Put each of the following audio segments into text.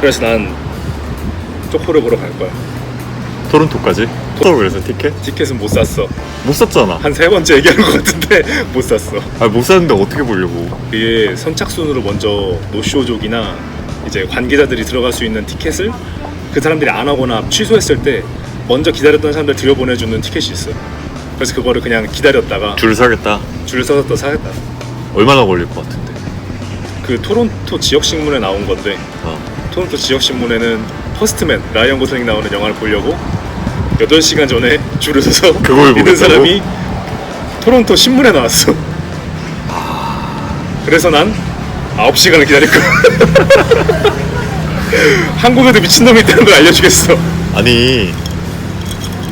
그래서 난 쪼코를 보러 갈 거야. 토론토까지? 토론 그래서 티켓? 티켓은 못 샀어. 못 샀잖아. 한 세 번째 얘기하는 것 같은데 못 샀어. 아 못 샀는데 어떻게 보려고? 이게 선착순으로 먼저 노쇼족이나 이제 관계자들이 들어갈 수 있는 티켓을 그 사람들이 안 하거나 취소했을 때 먼저 기다렸던 사람들 들여보내주는 티켓이 있어. 그래서 그거를 그냥 기다렸다가 줄 사겠다. 줄을 서서 또 사겠다. 얼마나 걸릴 것 같은데? 그 토론토 지역 신문에 나온 건데 어. 토론토 지역 신문에는 퍼스트맨 라이언 고슬링 나오는 영화를 보려고 8시간 전에 줄을 서서 그걸 보겠다고? 사람이 토론토 신문에 나왔어. 그래서 난 9시간을 기다렸고 한국에도 미친놈이 있다는 걸 알려주겠어. 아니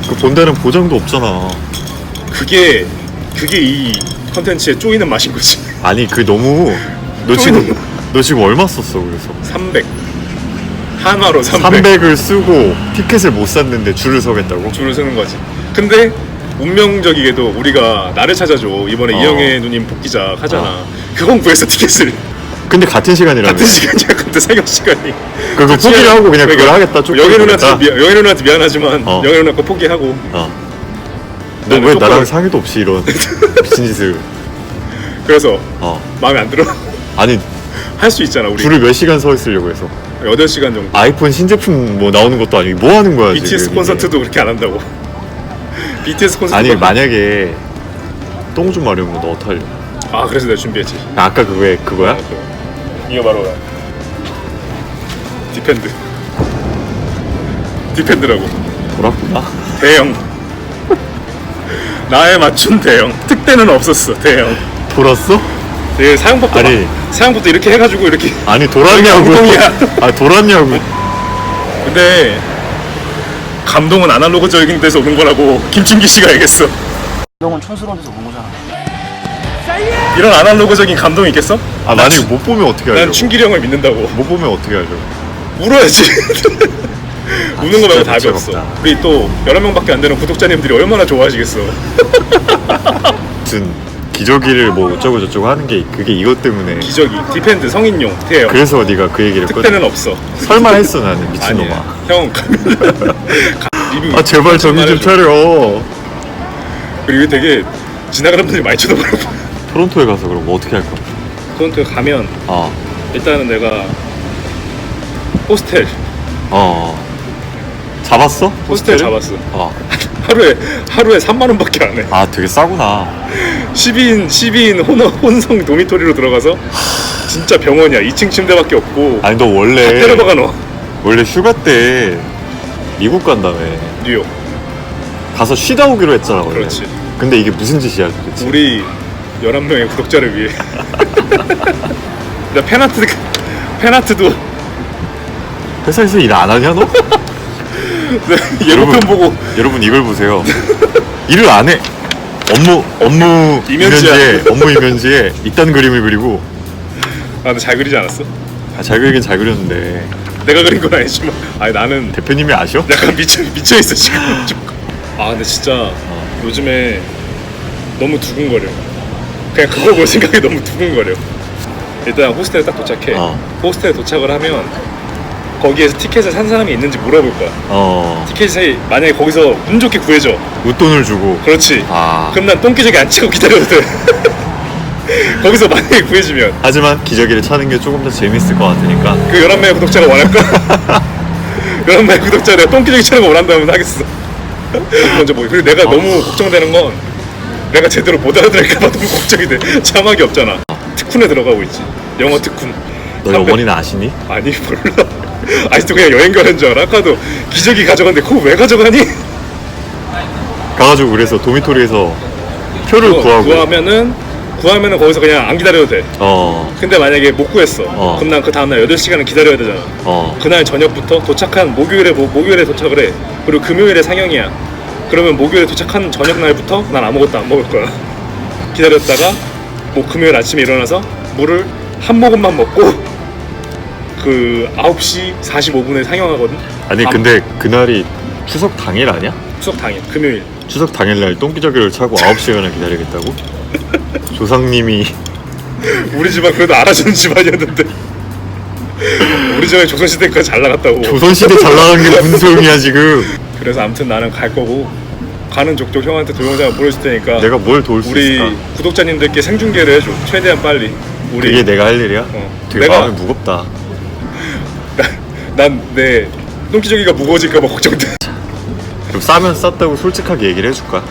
그 본다는 보장도 없잖아. 그게 그게 이 컨텐츠에 쪼이는 맛인 거지. 아니 그 너무 너 지금 너 지금 얼마 썼어 그래서? 300 한화로 300. 300 을 쓰고 티켓을 못 샀는데 줄을 서겠다고? 줄을 서는 거지. 근데 운명적이게도 우리가 나를 찾아줘 이번에 어. 이영애 누님 복귀작 하잖아. 어. 그건 구했어 티켓을 근데 같은 시간이라며. 같은 시간이야 같은 사격 시간이. 그거 포기를 하고 그냥 그걸 하겠다. 쭉 영애 누나한테. 미, 영애 누나한테 미안하지만 어. 영애 누나 거 포기하고 어. 너 나는 왜 나랑 조금- 상의도 없이 이런 미친 짓을? 그래서 어. 마음에 안 들어. 아니 할 수 있잖아 우리. 줄을 몇 시간 서 있으려고 해서 8시간 정도. 아이폰 신제품 뭐 나오는 것도 아니고 뭐 하는 거야 BTS 지금 콘서트도 그렇게 안 한다고. BTS. 콘서트. 아니 만약에 똥 좀 마려우면 너 어떡하려 아 그래서 내가 준비했지. 아까 그거에 그거야? 이거 바로 디펜드. 디펜드라고. 돌았구나 대형. 나에 맞춘 대형. 특대는 없었어. 대형. 돌았어? 내 사용법도 아니. 막- 사용법도 이렇게 해가지고 이렇게. 아니 돌았냐고 엉덩이야. 아 돌았냐고 근데 감동은 아날로그적인 데서 오는 거라고 김충기 씨가 얘기했어. 동은 촌스러운 데서 온 거잖아. 이런 아날로그적인 감동이 있겠어? 아 만약에 못 보면 어떻게 난 하려고 충길이 형을 믿는다고. 못 보면 어떻게 하려고 울어야지. 우는 거 말고 진짜 답이. 없어. 우리 또 11명밖에 안 되는 구독자님들이 얼마나 좋아하시겠어. 무슨 기저귀를 뭐 어쩌고 저쩌고 하는 게 그게 이것 때문에 기저귀, 디펜드, 성인용, 대형. 그래서 네가 그 얘기를 특대는 없어. 설마 했어 나는. 미친놈아 형 가면 리뷰 아 제발 정신 좀 차려 그리고 되게 지나가는 분들이 많이 쳐다보고 토론토에 가서 그럼 뭐 어떻게 할 거야? 토론토에 가면 아, 일단은 내가 호스텔 어 잡았어? 호스텔? 잡았어. 어. 하루에 하루에 3만 원밖에 안 해. 아 되게 싸구나 12인 12인 혼, 혼성 도미토리로 들어가서 진짜 병원이야. 2층 침대밖에 없고 아니 너 다 원래 때려박아 넣어. 원래 휴가 때 미국 간다며 뉴욕. 가서 쉬다 오기로 했잖아 원래 그렇지. 근데 이게 무슨 짓이야 도대체 우리 11명의 구독자를 위해 나 팬아트 팬아트도 회사에서 일 안 하냐 너? 예로편 보고 여러분 이걸 보세요 일을 안 해 업무 업무 이면지야. 이면지에 업무 이면지에 이딴 그림을 그리고 아 근데 잘 그리지 않았어? 아, 잘 그리긴 잘 그렸는데 내가 그린 건 아니지만 아니 나는 대표님이 아셔? 약간 미쳐 미쳐 있어 지금 좀. 아 근데 진짜 요즘에 너무 두근거려. 그냥 그걸 볼 생각이 너무 두근거려. 일단 호스텔에 딱 도착해. 어. 호스텔에 도착을 하면 거기에서 티켓을 산 사람이 있는지 물어볼 거야. 어 티켓이 만약에 거기서 운 좋게 구해져. 웃돈을 주고 그렇지. 아 그럼 난 똥기저귀 안 치고 기다려도 돼. 거기서 만약에 구해지면 하지만 기저귀를 차는 게 조금 더 재밌을 것 같으니까 그 11명의 구독자가 원할까? 11명의 구독자가 내가 똥기저귀 차는 거 원한다면 하겠어. 먼저 뭐 그리고 내가 너무 걱정되는 건 내가 제대로 못 알아들을까봐 너무 걱정이 돼. 자막이 없잖아. 특훈에 들어가고 있지. 영어 특훈. 너300 영원히는 아시니? 아니 몰라. 아직도 그냥 여행 가는 줄 알아. 아까도 기저귀 가져갔는데 그거 왜 가져가니? 가가지고 그래서 도미토리에서 표를 그거 구하고 구하면은 구하면은 거기서 그냥 안 기다려도 돼. 어 근데 만약에 못 구했어. 어. 그럼 난 그 다음날 8시간을 기다려야 되잖아. 어. 그날 저녁부터 도착한 목요일에 모- 목요일에 도착을 해. 그리고 금요일에 상영이야. 그러면 목요일에 도착한 저녁 날부터 난 아무것도 안 먹을 거야. 기다렸다가 뭐 금요일 아침에 일어나서 물을 한 모금만 먹고 그 9시 45분에 상영하거든. 아니 밤- 근데 그날이 추석 당일 아니야? 추석 당일 금요일. 추석 당일날 똥기저귀를 차고 9시간을 기다리겠다고? 조상님이 우리 집안 그래도 알아주는 집안이었는데 우리 전에 조선시대 까지 잘 나갔다고 조선시대 잘 나간 게 무슨 소용이야 지금 그래서 아무튼 나는 갈 거고 가는 족족 형한테 동영상을 보내줄 테니까 내가 뭘 도울 수 우리 있을까 구독자님들께 생중계를 해줘 최대한 빨리 우리 그게 내가 할 일이야? 어. 되게 내가- 마음이 무겁다 난내 똥기저귀가 무거워질까 봐 걱정돼. 그럼 싸면 쌌다고 솔직하게 얘기를 해줄까?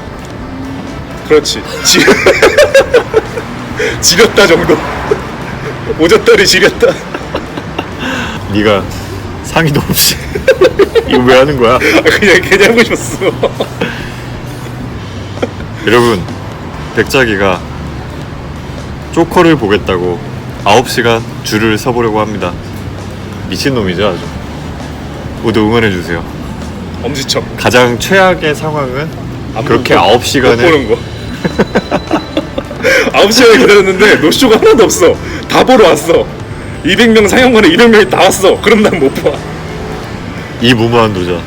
그렇지. 지... 지렸다 정도. 오졌다리 지렸다. 네가 상의도 없이 이거 왜 하는 거야? 아, 그냥 괜히 하고 싶었어. 여러분 백작이가 조커를 보겠다고 9시간 줄을 서보려고 합니다. 미친놈이죠 아주 모두 응원해 주세요. 엄지척. 가장 최악의 상황은 안 그렇게 보고 못 9시간을 보는 거? 9시간을 기다렸는데 노쇼가 하나도 없어. 다 보러 왔어. 200명 상영관에 200명이 다 왔어. 그럼 난 못 봐. 이 무모한 도전